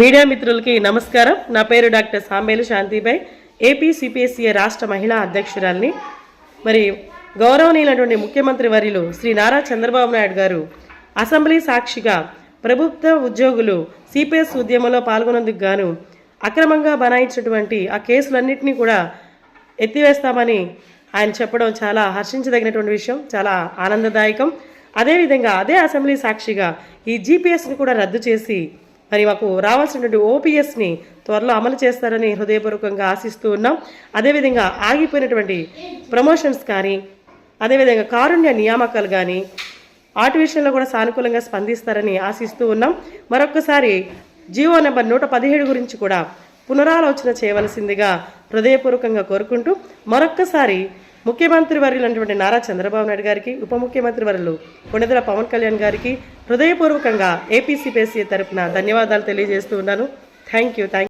Media మిత్రులకి నమస్కారం. నా పేరు doctor Sambelu Shantibai AP CPSE రాష్ట్ర మహిళా అధ్యక్షురాల్ని. మరి గౌరవనీయులైనటువంటి ముఖ్యమంత్రి వర్యులు శ్రీ నారా చంద్రబాబు నాయుడు గారు అసెంబ్లీ సాక్షిగా ప్రభుత్వ ఉద్యోగులు సిపిఎస్ ఉద్యమంలో పాల్గొనేందుకు గాను అక్రమంగా బనాయించినటువంటి ఆ కేసులన్నింటినీ కూడా ఎత్తివేస్తామని ఆయన చెప్పడం చాలా హర్షించదగినటువంటి విషయం చాలా ఆనందదాయకం. అదేవిధంగా అదే అసెంబ్లీ సాక్షిగా ఈ జీపీఎస్ని కూడా రద్దు చేసి మరి మాకు రావాల్సినటువంటి ఓపీఎస్ని త్వరలో అమలు చేస్తారని హృదయపూర్వకంగా ఆశిస్తూ ఉన్నాం. అదేవిధంగా ఆగిపోయినటువంటి ప్రమోషన్స్ కానీ అదేవిధంగా కారుణ్య నియామకాలు కానీ వాటి విషయంలో కూడా సానుకూలంగా స్పందిస్తారని ఆశిస్తూ ఉన్నాం. మరొకసారి జీవో నెంబర్ నూట పదిహేడు గురించి కూడా పునరాలోచన చేయవలసిందిగా హృదయపూర్వకంగా కోరుకుంటూ మరొక్కసారి ముఖ్యమంత్రి వర్యులైనటువంటి నారా చంద్రబాబు నాయుడు గారికి ఉప ముఖ్యమంత్రి వర్యులు కొణిదెల పవన్ కళ్యాణ్ గారికి హృదయపూర్వకంగా ఏపీసీపీఎస్సీ తరపున ధన్యవాదాలు తెలియజేస్తూ ఉన్నాను. Thank you thank